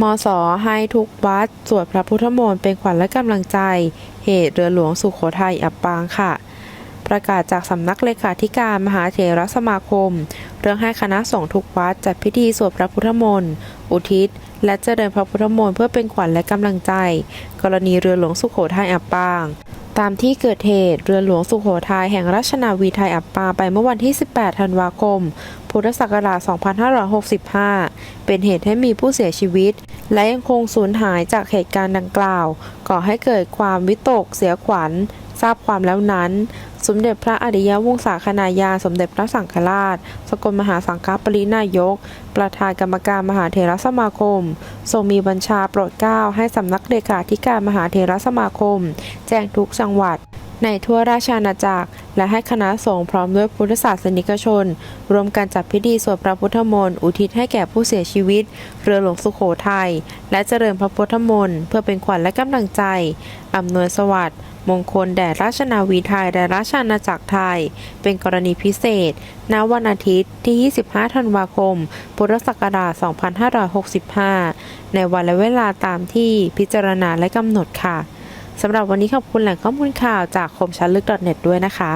มสให้ทุกวัด สวดพระพุทธมนต์เป็นขวัญและกำลังใจ เหตุเรือหลวงสุโขทัยอับปางค่ะ ประกาศจากสำนักเลขาธิการมหาเถรสมาคม เรื่องให้คณะสงฆ์ทุกวัดจัดพิธีสวดพระพุทธมนต์อุทิศ และเจริญพระพุทธมนต์เพื่อเป็นขวัญและกำลังใจ กรณีเรือหลวงสุโขทัยอับปาง ตามที่เกิดเหตุเรือหลวงสุโขทัยแห่งราชนาวีไทยอับปางไปเมื่อวันที่ 18 ธันวาคม พุทธศักราช 2565 เป็นเหตุให้มีผู้เสียชีวิต และยังคงสูญหายจากเหตุการณ์ดังกล่าว ก่อให้เกิดความวิตกเสียขวัญ ทราบความแล้วนั้น มเด็จพระอริยวงศาคณาญาสมเด็จพระสังฆราช สกลมหาสังฆปรินายก ประธานกรรมการมหาเถรสมาคม ทรงมีบัญชาโปรดเกล้าให้สำนักเลขาธิการมหาเถรสมาคม แจ้งทุกจังหวัด ในทั่วราชอาณาจักร และให้คณะสงฆ์พร้อมด้วยพุทธศาสนิกชนรวมกันจัดพิธีสวดพระพุทธมนต์อุทิศให้แก่ผู้เสียชีวิต เรือหลวงสุโขทัยและเจริญพระพุทธมนต์เพื่อเป็นขวัญและกำลังใจอำนวยสวัสดิ์มงคลแด่ราชนาวีไทยและราชอาณาจักรไทย เป็นกรณีพิเศษ ณ วันอาทิตย์ที่ 25 ธันวาคม พุทธศักราช 2565 ในวันและเวลาตามที่พิจารณาและกำหนดค่ะ สำหรับวันนี้ขอบคุณแหล่งข้อมูลข่าวจากคมชันลึก .net ด้วยนะคะ